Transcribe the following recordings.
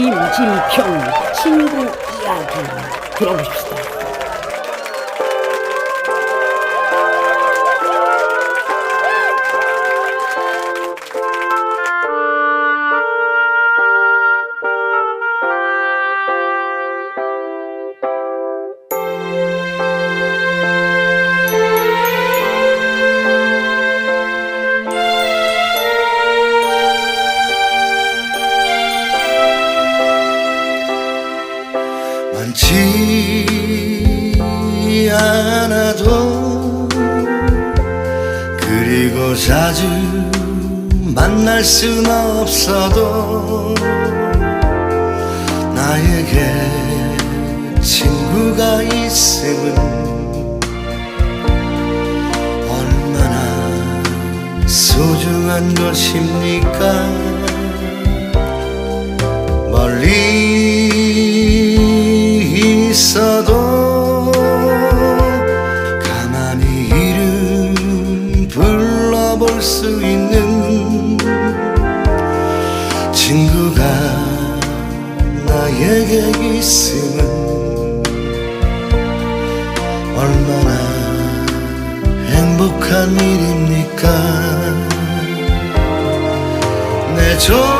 김진평 친구 이야기 들어보십시다. 많지 않아도 그리고 자주 만날 순 없어도 나에게 친구가 있음은 얼마나 소중한 것입니까 있어도 가만히 이름 불러볼 수 있는 친구가 나에게 있음은 얼마나 행복한 일입니까? 내좋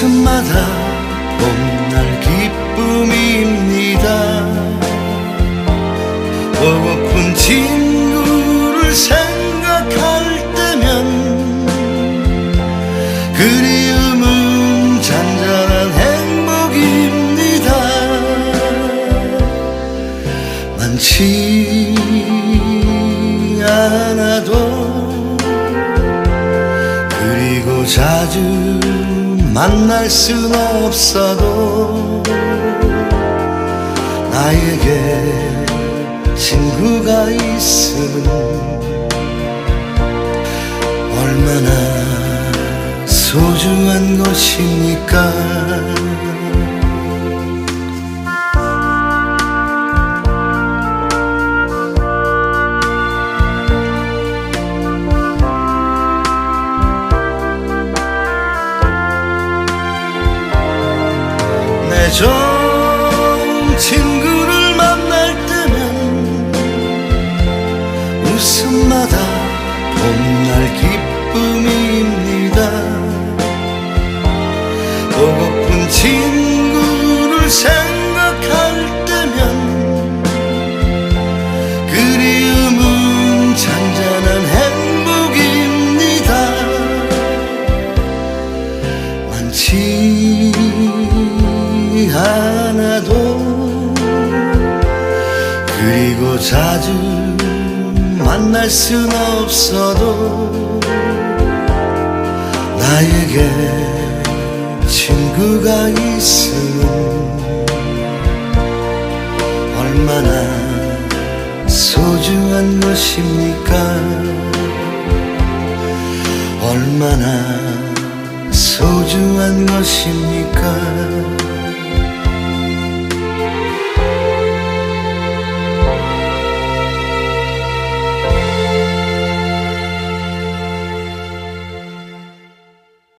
웃음마다 봄날 기쁨입니다. 보고픈 친구를 생각할 때면 그리움은 잔잔한 행복입니다. 많지 않아도 그리고 자주 만날 순 없어도 나에게 친구가 있음은 얼마나 소중한 것입니까 좋은 친구를 만날 때면 웃음마다 봄날 기쁨입니다 자주 만날 순 없어도 나에게 친구가 있음은 얼마나 소중한 것입니까? 얼마나 소중한 것입니까